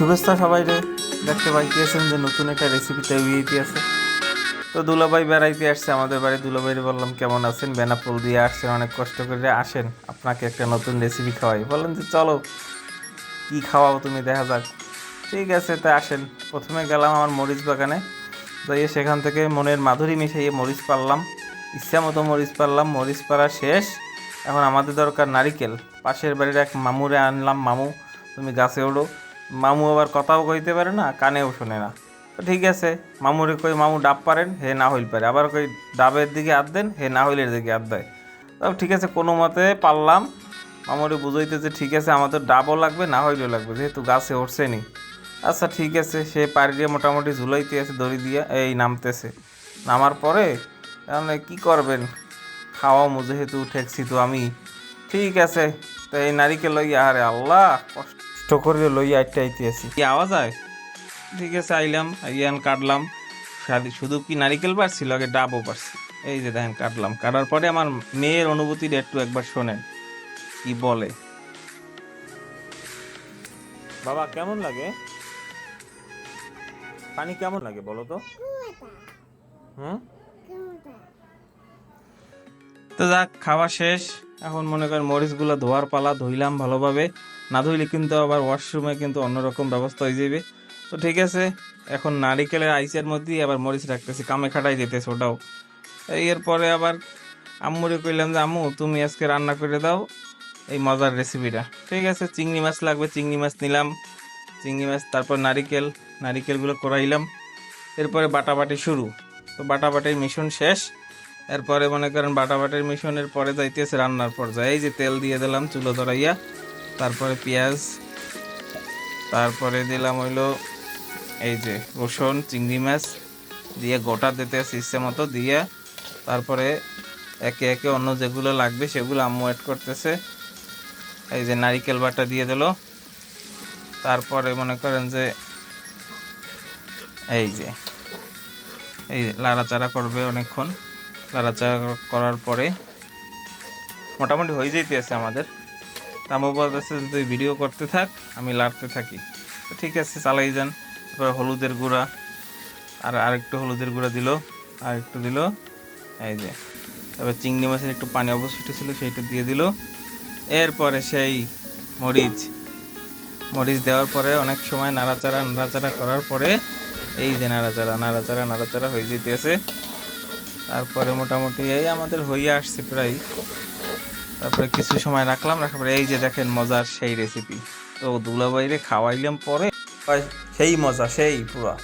শুভেচ্ছা সবাই রে দেখতে পাইতেছেন যে নতুন একটা রেসিপি তৈরি হইতে আছে। তো দুলাভাই বেড়াইতে আসছে আমাদের বাড়ি। দুলাভাইরে বললাম, কেমন আছেন? বেনাপোল দিয়ে আসছেন অনেক কষ্ট করে। আসেন, আপনাকে একটা নতুন রেসিপি খাওয়াই। বললেন যে, চলো, কি খাওয়াও তুমি? দেখা যাক। ঠিক আছে, তা আসেন। প্রথমে গেলাম আমার মরিচ বাগানে। যাইয়ে সেখান থেকে মনের মাধুরী মিশাইয়ে মরিচ পারলাম ইচ্ছা মতো মরিচ পারলাম মরিচ পাড়া শেষ। এখন আমাদের দরকার নারিকেল। পাশের বাড়ির এক মামুরে আনলাম, মামু, তুমি গাছে ওড়ো। মামু আবার কথাও কইতে পারে না, কানেও শোনে না। তো ঠিক আছে, মামুরে কই, মামু ডাব পারেন, হে না হইল পারে। আবার কই, ডাবের দিকে হাত দেন, হে না হইলের দিকে হাত দেয়। তাও ঠিক আছে, কোনো মতে পারলাম। মামুরে বুঝাইতেছে ঠিক আছে আমাদের ডাবও লাগবে, না হইলেও লাগবে, যেহেতু গাছে উঠছে নি। আচ্ছা ঠিক আছে, সে পাড়ি দিয়ে মোটামুটি ঝুলাইতে আছে, দড়ি দিয়ে, এই নামতেছে। নামার পরে, তাহলে কি করবেন? খাওয়া যেহেতু ঠেকছি তো আমি। ঠিক আছে, তো এই নারিকেল লইয়া, আরে আল্লাহ, কষ্ট। করে লইয়া আইতে আইতে আছি কি আওয়াজ হয় ঠিক আছে আইলাম আইয়ান কাটলাম। শুধু কি নারিকেল পারছিল আগে ডাবও পারছি। এই যে দেখেন কাটলাম। কাটার পরে আমার মেয়ের অনুভূতিটা একটু একবার শোনেন। কি বলে? বাবা কেমন লাগে? পানি কেমন লাগে বলো তো? হুম? তো যাক খাওয়া শেষ। এখন মনে করেন মরিচগুলো ধোয়ার পালা ধুইলাম ভালোভাবে। না ধুইলে কিন্তু আবার ওয়াশরুমে কিন্তু অন্যরকম ব্যবস্থা হয়ে যাবে। তো ঠিক আছে, এখন নারিকেলের আইসের মধ্যেই আবার মরিচ রাখতেছি, কামে খাটাই যেতেছে ওটাও। এরপরে আবার আম্মুরে কইলাম যে, আম্মু, তুমি আজকে রান্না করে দাও এই মজার রেসিপিটা ঠিক আছে, চিংড়ি মাছ লাগবে, চিংড়ি মাছ নিলাম। চিংড়ি মাছ, তারপর নারিকেল, নারিকেলগুলো করাইলাম। এরপরে বাটাবাটি শুরু। তো বাটাবাটির মিশন শেষ। এরপরে মনে করেন বাটাবাটির মিশনের পরে যাইতেছে রান্নার পর্যায়ে। এই যে তেল দিয়ে দিলাম, চুলো ধরাইয়া, তারপরে পেঁয়াজ, তারপরে দিলাম হইল এই যে রসুন, চিংড়ি মাছ দিয়ে গোটা দিতে ইচ্ছে মতো দিয়ে তারপরে একে একে অন্য যেগুলো লাগবে সেগুলো আম্মু অ্যাড করতেছে। এই যে নারিকেল বাটা দিয়ে দিল। তারপরে মনে করেন যে এই যে, এই লাড়াচাড়া করবে অনেকক্ষণ। লাড়াচাড়া করার পরে মোটামুটি হয়ে যেতে আছে আমাদের তামু বলতেছে যে, তুই ভিডিও করতে থাক, আমি লাড়তে থাকি। তো ঠিক আছে, চালাই যান। তারপরে হলুদের গুঁড়া, আর আরেকটু হলুদের গুঁড়া দিল আর একটু দিল, এই যে। তারপরে চিংড়ি মাছের একটু পানি অবশিষ্ট ছিল, সেইটা দিয়ে দিল। এরপরে সেই মরিচ মরিচ দেওয়ার পরে অনেক সময় নাড়াচাড়া নাড়াচাড়া করার পরে এই যে নাড়াচাড়া নাড়াচাড়া নাড়াচাড়া হয়ে যেতেছে তারপরে মোটামুটি এই আমাদের হইয়া আসছে প্রায়। তারপরে কিছু সময় রাখলাম, রাখার পরে এই যে দেখেন মজার সেই রেসিপি তো দুলাবাইরে খাওয়াইলাম পরে সেই মজা, সেই পুরা।